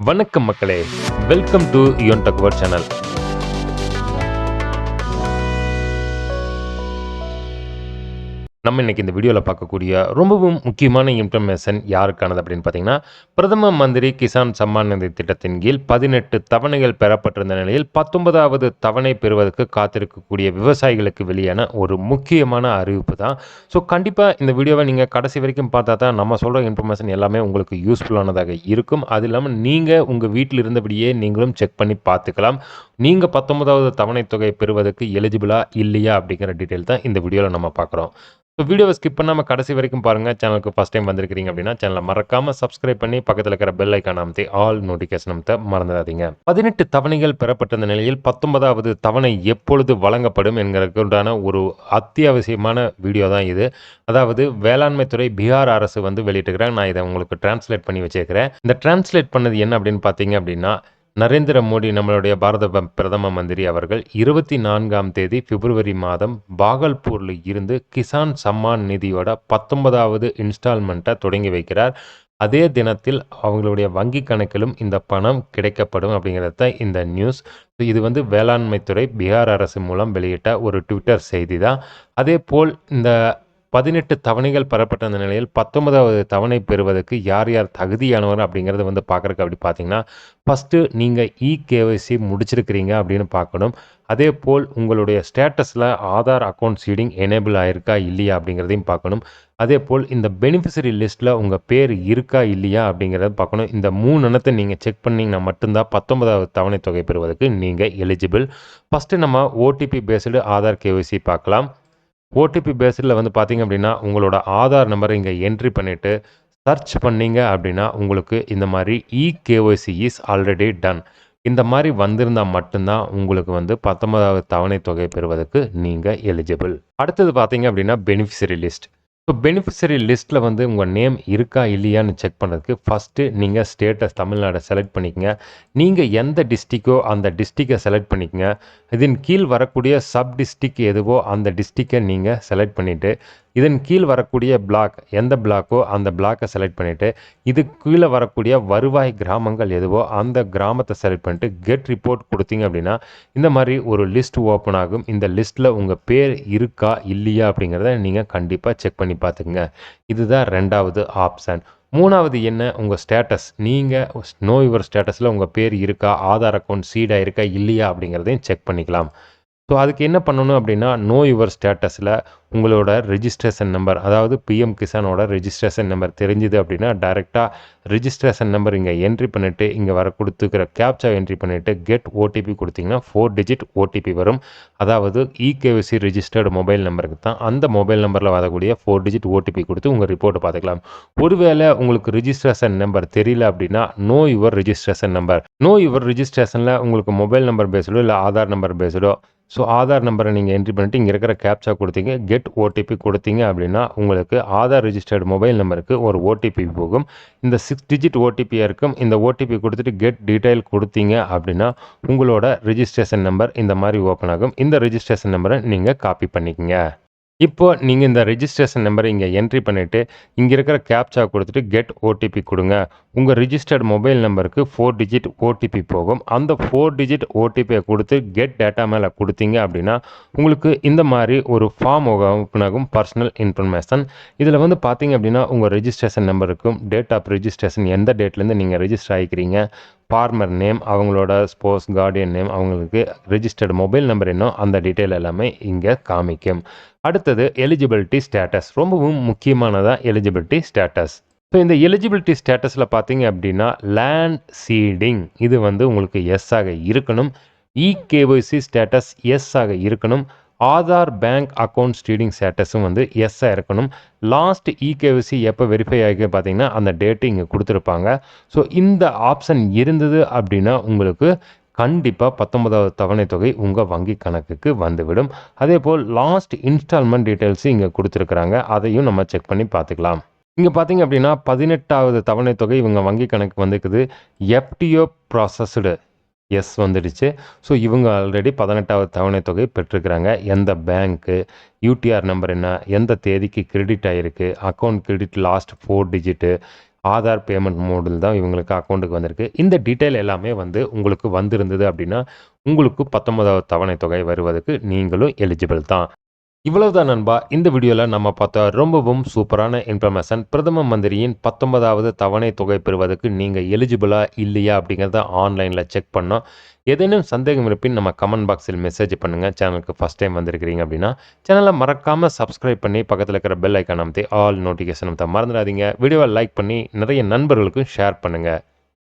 வணக்கம் மக்களே. Welcome to யோன் டக்வர் சேனல் நம்ம இன்னைக்கு இந்த வீடியோவில் பார்க்கக்கூடிய ரொம்பவும் முக்கியமான இன்ஃபர்மேஷன் யாருக்கானது அப்படின்னு பார்த்தீங்கன்னா பிரதம மந்திரி கிசான் சம்மான் நிதி திட்டத்தின் கீழ் பதினெட்டு தவணைகள் பெறப்பட்டிருந்த நிலையில் பத்தொன்பதாவது தவணை பெறுவதற்கு காத்திருக்கக்கூடிய விவசாயிகளுக்கு வெளியான ஒரு முக்கியமான அறிவிப்பு தான். ஸோ கண்டிப்பாக இந்த வீடியோவை நீங்கள் கடைசி வரைக்கும் பார்த்தா தான் நம்ம சொல்கிற இன்ஃபர்மேஷன் எல்லாமே உங்களுக்கு யூஸ்ஃபுல்லானதாக இருக்கும். அது இல்லாமல் நீங்கள் உங்கள் வீட்டில் இருந்தபடியே நீங்களும் செக் பண்ணி பார்த்துக்கலாம். நீங்கள் பத்தொன்பதாவது தவணை தொகை பெறுவதற்கு எலிஜிபிளா இல்லையா அப்படிங்கிற டீட்டெயில் தான் இந்த வீடியோவில் நம்ம பார்க்குறோம். ஸோ வீடியோவை ஸ்கிப் பண்ணாமல் கடைசி வரைக்கும் பாருங்கள் சேனலுக்கு ஃபஸ்ட் டைம் வந்திருக்கிறீங்க அப்படின்னா சேனலை மறக்காமல் சப்ஸ்கிரைப் பண்ணி பக்கத்தில் இருக்கிற பெல் ஐக்கான் அமைத்து ஆல் நோட்டிஃபிகேஷன் அமைத்த மறந்துடாதீங்க. பதினெட்டு தவணைகள் பெறப்பட்ட நிலையில் பத்தொன்பதாவது தவணை எப்பொழுது வழங்கப்படும் என்கிறதுக்குண்டான ஒரு அத்தியாவசியமான வீடியோ தான் இது. அதாவது வேளாண்மைத்துறை பீகார் அரசு வந்து வெளியிட்டுக்கிறேன் நான் இதை உங்களுக்கு டிரான்ஸ்லேட் பண்ணி வச்சிருக்கிறேன். இந்த டிரான்ஸ்லேட் பண்ணது என்ன அப்படின்னு பார்த்தீங்க அப்படின்னா நரேந்திர மோடி நம்மளுடைய பாரத பிரதம மந்திரி அவர்கள் இருபத்தி நான்காம் தேதி பிப்ரவரி மாதம் பாகல்பூரில் இருந்து கிசான் சம்மான் நிதியோட பத்தொன்பதாவது இன்ஸ்டால்மெண்ட்டை தொடங்கி வைக்கிறார். அதே தினத்தில் அவங்களுடைய வங்கி கணக்கிலும் இந்த பணம் கிடைக்கப்படும் அப்படிங்கிறது தான் இந்த நியூஸ். இது வந்து வேளாண்மைத்துறை பீகார் அரசு மூலம் வெளியிட்ட ஒரு ட்விட்டர் செய்தி தான் அதே போல் இந்த பதினெட்டு தவணைகள் பெறப்பட்ட அந்த நிலையில் பத்தொன்பதாவது தவணை பெறுவதற்கு யார் யார் தகுதியானவர் அப்படிங்கிறத வந்து பார்க்குறக்கு அப்படி பார்த்தீங்கன்னா ஃபஸ்ட்டு நீங்கள் இ கேஒய்சி முடிச்சிருக்கிறீங்க அப்படின்னு பார்க்கணும் அதே போல் உங்களுடைய ஸ்டேட்டஸில் ஆதார் அக்கௌண்ட் சீடிங் எனேபிள் ஆயிருக்கா இல்லையா அப்படிங்கிறதையும் பார்க்கணும் அதே போல் இந்த பெனிஃபிஷரி லிஸ்ட்டில் உங்கள் பேர் இருக்கா இல்லையா அப்படிங்கிறத பார்க்கணும் இந்த மூணு எண்ணத்தை நீங்கள் செக் பண்ணிங்கன்னா மட்டும்தான் பத்தொன்பதாவது தவணை தொகை பெறுவதற்கு நீங்கள் எலிஜிபிள் ஃபஸ்ட்டு நம்ம ஓடிபி பேஸ்டு ஆதார் கேஒய்சி பார்க்கலாம் ஓடிபி பேஸில் வந்து பார்த்தீங்க அப்படின்னா உங்களோட ஆதார் நம்பரை இங்கே என்ட்ரி பண்ணிவிட்டு சர்ச் பண்ணீங்க அப்படின்னா உங்களுக்கு இந்த மாதிரி E KYC is already done இந்த மாதிரி வந்திருந்தால் மட்டும்தான் உங்களுக்கு வந்து பத்தொன்பதாவது தவணை தொகை பெறுவதற்கு நீங்கள் எலிஜிபிள் அடுத்தது பார்த்தீங்க அப்படின்னா பெனிஃபிஷரி லிஸ்ட் ஸோ பெனிஃபிஷரி லிஸ்ட்டில் வந்து உங்கள் நேம் இருக்கா இல்லையான்னு செக் பண்ணுறதுக்கு ஃபஸ்ட்டு நீங்கள் ஸ்டேட்டஸ் தமிழ்நாடை செலக்ட் பண்ணிக்கங்க. நீங்கள் எந்த டிஸ்ட்ரிக்கோ அந்த டிஸ்ட்ரிக்கை செலக்ட் பண்ணிக்கங்க. இதன் கீழ் வரக்கூடிய சப் டிஸ்ட்ரிக் எதுவோ அந்த டிஸ்ட்ரிக்கை நீங்கள் செலக்ட் பண்ணிவிட்டு இதன் கீழ் வரக்கூடிய பிளாக் எந்த பிளாக்கோ அந்த பிளாக்கை செலக்ட் பண்ணிவிட்டு இது கீழே வரக்கூடிய வருவாய் கிராமங்கள் எதுவோ அந்த கிராமத்தை செலக்ட் பண்ணிட்டு கெட் ரிப்போர்ட் கொடுத்தீங்க அப்படின்னா இந்த மாதிரி ஒரு லிஸ்ட் ஓப்பன் ஆகும். இந்த லிஸ்ட்டில் உங்கள் பேர் இருக்கா இல்லையா அப்படிங்கிறத நீங்கள் கண்டிப்பாக செக் பண்ணி பார்த்துக்குங்க. இதுதான் ரெண்டாவது ஆப்ஷன் மூணாவது என்ன? உங்கள் ஸ்டேட்டஸ் நீங்கள் நோ யுவர் ஸ்டேட்டஸில் உங்கள் பேர் இருக்கா ஆதார் அக்கௌண்ட் சீடாக இருக்கா இல்லையா அப்படிங்கிறதையும் செக் பண்ணிக்கலாம். ஸோ அதுக்கு என்ன பண்ணணும் அப்படின்னா நோ யுவர் ஸ்டேட்டஸில் உங்களோட ரிஜிஸ்ட்ரேஷன் நம்பர் அதாவது பிஎம் கிசானோட ரிஜிஸ்ட்ரேஷன் நம்பர் தெரிஞ்சுது அப்படின்னா டைரெக்டாக ரிஜிஸ்ட்ரேஷன் நம்பர் இங்கே என்ட்ரி பண்ணிவிட்டு இங்கே வர கொடுத்துக்கிற கேப்சா என்ட்ரி பண்ணிவிட்டு கெட் ஓடிபி கொடுத்தீங்கன்னா ஃபோர் டிஜிட் ஓடிபி வரும். அதாவது இகேவிசி ரிஜிஸ்டர்டு மொபைல் நம்பருக்கு தான் அந்த மொபைல் நம்பரில் வரக்கூடிய ஃபோர் டிஜிட் ஓடிபி கொடுத்து உங்கள் ரிப்போர்ட்டை பார்த்துக்கலாம். ஒருவேளை உங்களுக்கு ரிஜிஸ்ட்ரேஷன் நம்பர் தெரியல அப்படின்னா know your registration number know your ரிஜிஸ்ட்ரேஷனில் உங்களுக்கு மொபைல் நம்பர் பேஸ்டோ இல்லை ஆதார் நம்பர் பேஸ்டோ ஸோ ஆதார் நம்பரை நீங்கள் என்ட்ரி பண்ணிட்டு இங்கே இருக்கிற கேப்சா கொடுத்தீங்க. கெட் ஓடிபி கொடுத்தீங்க அப்படின்னா உங்களுக்கு ஆதார் ரிஜிஸ்டர்டு மொபைல் நம்பருக்கு ஒரு ஓடிபி போகும். இந்த சிக்ஸ் டிஜிட் ஓடிபியாக இருக்கும். இந்த ஓடிபி கொடுத்துட்டு கெட் டீட்டெயில் கொடுத்தீங்க அப்படின்னா உங்களோட ரிஜிஸ்ட்ரேஷன் நம்பர் இந்த மாதிரி ஓப்பன் ஆகும். இந்த ரிஜிஸ்ட்ரேஷன் நம்பரை நீங்கள் காப்பி பண்ணிக்கங்க. இப்போ நீங்கள் இந்த ரிஜிஸ்ட்ரேஷன் நம்பரை இங்கே என்ட்ரி பண்ணிவிட்டு இங்கே இருக்கிற கேப்சா கொடுத்துட்டு கெட் ஓடிபி கொடுங்க. உங்கள் ரிஜிஸ்டர்ட் மொபைல் நம்பருக்கு ஃபோர் டிஜிட் ஓடிபி போகும். அந்த ஃபோர் டிஜிட் ஓடிபியை கொடுத்து கெட் டேட்டா மேலே கொடுத்தீங்க அப்படின்னா உங்களுக்கு இந்த மாதிரி ஒரு ஃபார்ம் ஓப்பன் ஆகும் பர்சனல் இன்ஃபர்மேஷன் இதில் வந்து பார்த்தீங்க அப்படின்னா உங்கள் ரிஜிஸ்ட்ரேஷன் நம்பருக்கும் டேட் ஆஃப் ரிஜிஸ்ட்ரேஷன் எந்த டேட்லேருந்து நீங்கள் ரெஜிஸ்டர் ஆகிக்கிறீங்க ஃபார்மர் நேம் அவங்களோட ஸ்போர்ட்ஸ் கார்டியன் நேம் அவங்களுக்கு ரெஜிஸ்டர்டு மொபைல் நம்பர் என்ன அந்த டீட்டெயில் எல்லாமே இங்கே காமிக்கும். அடுத்தது எலிஜிபிலிட்டி ஸ்டேட்டஸ் ரொம்பவும் முக்கியமானதாக எலிஜிபிலிட்டி ஸ்டேட்டஸ் ஸோ இந்த எலிஜிபிலிட்டி ஸ்டேட்டஸில் பார்த்தீங்க அப்படின்னா லேண்ட் சீடிங் இது வந்து உங்களுக்கு எஸ் ஆக இருக்கணும். இகேஒய்சி ஸ்டேட்டஸ் எஸ் ஆக இருக்கணும். ஆதார் பேங்க் அக்கௌண்ட் ஸ்டீடிங் ஸ்டேட்டஸும் வந்து எஸ்ஸாக இருக்கணும். லாஸ்ட் இகேவிசி எப்போ வெரிஃபை ஆகி பார்த்தீங்கன்னா அந்த டேட்டு இங்கே கொடுத்துருப்பாங்க. ஸோ இந்த ஆப்ஷன் இருந்தது அப்படின்னா உங்களுக்கு கண்டிப்பாக பத்தொன்பதாவது தவணை தொகை உங்கள் வங்கி கணக்குக்கு வந்துவிடும். அதே போல் லாஸ்ட் இன்ஸ்டால்மெண்ட் டீட்டெயில்ஸும் இங்கே கொடுத்துருக்குறாங்க. அதையும் நம்ம செக் பண்ணி பார்த்துக்கலாம். இங்கே பார்த்தீங்க அப்படின்னா பதினெட்டாவது தவணை தொகை இவங்க வங்கி கணக்கு வந்துக்குது எஃப்டிஓ ப்ராசஸ்டு எஸ் வந்துடுச்சு. ஸோ இவங்க ஆல்ரெடி பதினெட்டாவது தவணை தொகை பெற்றிருக்கிறாங்க. எந்த பேங்க்கு யூடிஆர் நம்பர் என்ன எந்த தேதிக்கு கிரெடிட் ஆகிருக்கு account credit last four digit Aadhaar payment மோடில் தான் இவங்களுக்கு அக்கௌண்ட்டுக்கு வந்திருக்கு. இந்த டீட்டெயில் எல்லாமே வந்து உங்களுக்கு வந்திருந்தது அப்படின்னா உங்களுக்கு பத்தொன்பதாவது தவணை தொகை வருவதற்கு நீங்களும் எலிஜிபிள் தான். இவ்வளவுதான் நண்பா. இந்த வீடியோவில் நம்ம பார்த்த ரொம்பவும் சூப்பரான இன்ஃபர்மேஷன் பிரதம மந்திரியின் பத்தொன்பதாவது தவணை தொகை பெறுவதற்கு நீங்கள் எலிஜிபிளா இல்லையா அப்படிங்கிறத ஆன்லைனில் செக் பண்ணோம். ஏதேனும் சந்தேகம் இருப்பின் நம்ம கமெண்ட் பாக்ஸில் மெசேஜ் பண்ணுங்கள் சேனலுக்கு ஃபஸ்ட் டைம் வந்திருக்கிறீங்க அப்படின்னா சேனலை மறக்காமல் சப்ஸ்கிரைப் பண்ணி பக்கத்தில் இருக்கிற பெல் ஐக்கான் அமைத்து ஆல் நோட்டிஃபிகேஷன் அமைத்த மறந்துடாதீங்க. வீடியோவை லைக் பண்ணி நிறைய நண்பர்களுக்கும் ஷேர் பண்ணுங்கள்